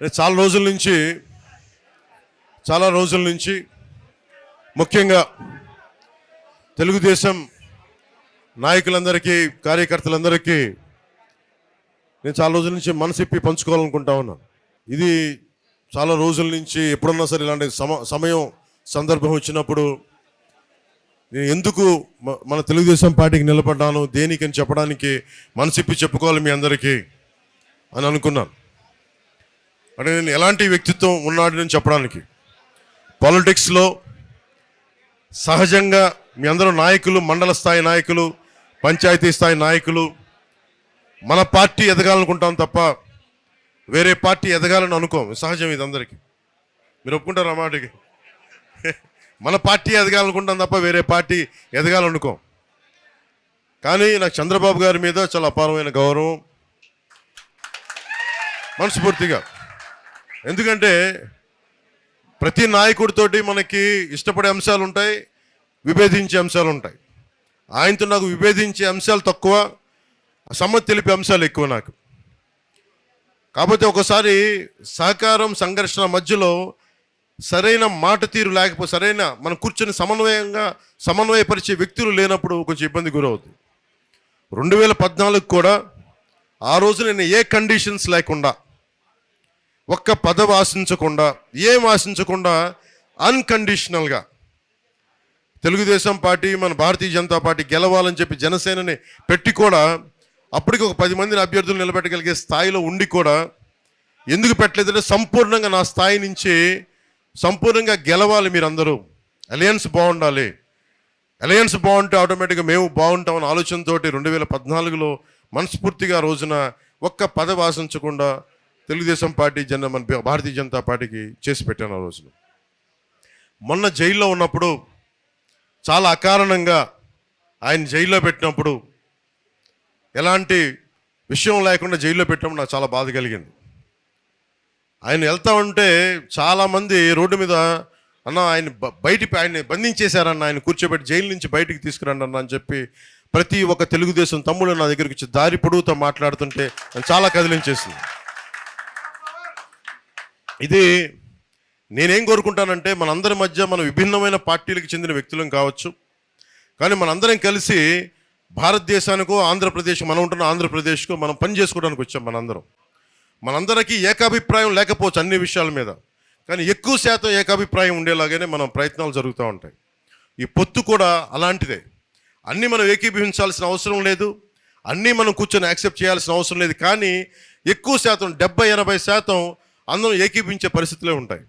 నేను చాలా రోజుల నుంచి చాలా రోజుల నుంచి ముఖ్యంగా తెలుగుదేశం నాయకులందరికీ కార్యకర్తలందరికీ నేను చాలా రోజుల నుంచి మనసిప్పి పంచుకోవాలనుకుంటా ఉన్నాను ఇది చాలా రోజుల నుంచి ఎప్పుడన్నా సరే ఇలాంటి సమ సమయం సందర్భం వచ్చినప్పుడు నేను ఎందుకు మన తెలుగుదేశం పార్టీకి నిలబడ్డాను దేనికని చెప్పడానికి మనసిప్పి చెప్పుకోవాలి మీ అందరికీ అని అనుకున్నాను. అంటే నేను ఎలాంటి వ్యక్తిత్వం ఉన్నాడని చెప్పడానికి పాలిటిక్స్లో సహజంగా మీ అందరూ నాయకులు మండల స్థాయి నాయకులు పంచాయతీ స్థాయి నాయకులు మన పార్టీ ఎదగాలనుకుంటాం తప్ప వేరే పార్టీ ఎదగాలని అనుకోం. సహజం ఇది అందరికీ. మీరు ఒప్పుకుంటారు ఆ మాటకి? మన పార్టీ ఎదగాలనుకుంటాం తప్ప వేరే పార్టీ ఎదగాలనుకోం. కానీ నాకు చంద్రబాబు గారి మీద చాలా అపారమైన గౌరవం. మనస్ఫూర్తిగా. ఎందుకంటే ప్రతి నాయకుడితోటి మనకి ఇష్టపడే అంశాలు ఉంటాయి విభేదించే అంశాలు ఉంటాయి. ఆయనతో నాకు విభేదించే అంశాలు తక్కువ సమ్మతి తెలిపే అంశాలు ఎక్కువ నాకు. కాకపోతే ఒకసారి సహకారం సంఘర్షణ మధ్యలో సరైన మాట తీరు లేకపోతే సరైన మనం కూర్చొని సమన్వయంగా సమన్వయపరిచే వ్యక్తులు లేనప్పుడు కొంచెం ఇబ్బంది గురవుతుంది రెండు వేల పద్నాలుగు కూడా ఆ రోజు నేను ఏ కండిషన్స్ లేకుండా ఒక్క పదవి ఆశించకుండా ఏం ఆశించకుండా అన్కండిషనల్గా తెలుగుదేశం పార్టీ మన భారతీయ జనతా పార్టీ గెలవాలని చెప్పి జనసేనని పెట్టి కూడా అప్పటికి ఒక పది మందిని అభ్యర్థులు నిలబెట్టగలిగే స్థాయిలో ఉండి కూడా ఎందుకు పెట్టలేదంటే సంపూర్ణంగా నా స్థాయి నుంచి సంపూర్ణంగా గెలవాలి మీరందరూ. అలయన్స్ బాగుండాలి. అలయన్స్ బాగుంటే ఆటోమేటిక్గా మేము బాగుంటామని ఆలోచనతోటి రెండు వేల పద్నాలుగులో మనస్ఫూర్తిగా రోజున ఒక్క పదవి ఆశించకుండా తెలుగుదేశం పార్టీ జన మన భారతీయ జనతా పార్టీకి చేసి పెట్టాను ఆ రోజున. మొన్న జైల్లో ఉన్నప్పుడు చాలా అకారణంగా ఆయన జైల్లో పెట్టినప్పుడు ఎలాంటి విషయం లేకుండా జైల్లో పెట్టినప్పుడు నాకు చాలా బాధ కలిగింది. ఆయన వెళ్తా ఉంటే చాలామంది రోడ్డు మీద అన్న ఆయన బయట బయటికి ఆయన బంధించేశారన్న ఆయన కూర్చోబెట్టి జైలు నుంచి బయటికి తీసుకురండి అన్న అని చెప్పి ప్రతి ఒక్క తెలుగుదేశం తమ్ముడు నా దగ్గరికి వచ్చి దారి పొడుగుతో మాట్లాడుతుంటే చాలా కదిలించేసింది. ఇది నేనేం కోరుకుంటానంటే మనందరి మధ్య మన విభిన్నమైన పార్టీలకు చెందిన వ్యక్తులం కావచ్చు. కానీ మనందరం కలిసి భారతదేశానికో ఆంధ్రప్రదేశ్ మనం ఉంటున్న ఆంధ్రప్రదేశ్కు మనం పని చేసుకోవడానికి వచ్చాం మనందరం. మనందరికీ ఏకాభిప్రాయం లేకపోవచ్చు అన్ని విషయాల మీద. కానీ ఎక్కువ శాతం ఏకాభిప్రాయం ఉండేలాగానే మనం ప్రయత్నాలు జరుగుతూ ఉంటాయి. ఈ పొత్తు కూడా అలాంటిదే. అన్నీ మనం ఏకీభవించాల్సిన అవసరం లేదు. అన్నీ మనం కూర్చొని యాక్సెప్ట్ చేయాల్సిన అవసరం లేదు. కానీ ఎక్కువ శాతం డెబ్బై ఎనభై శాతం అందరం ఏకీపించే పరిస్థితులే ఉంటాయి.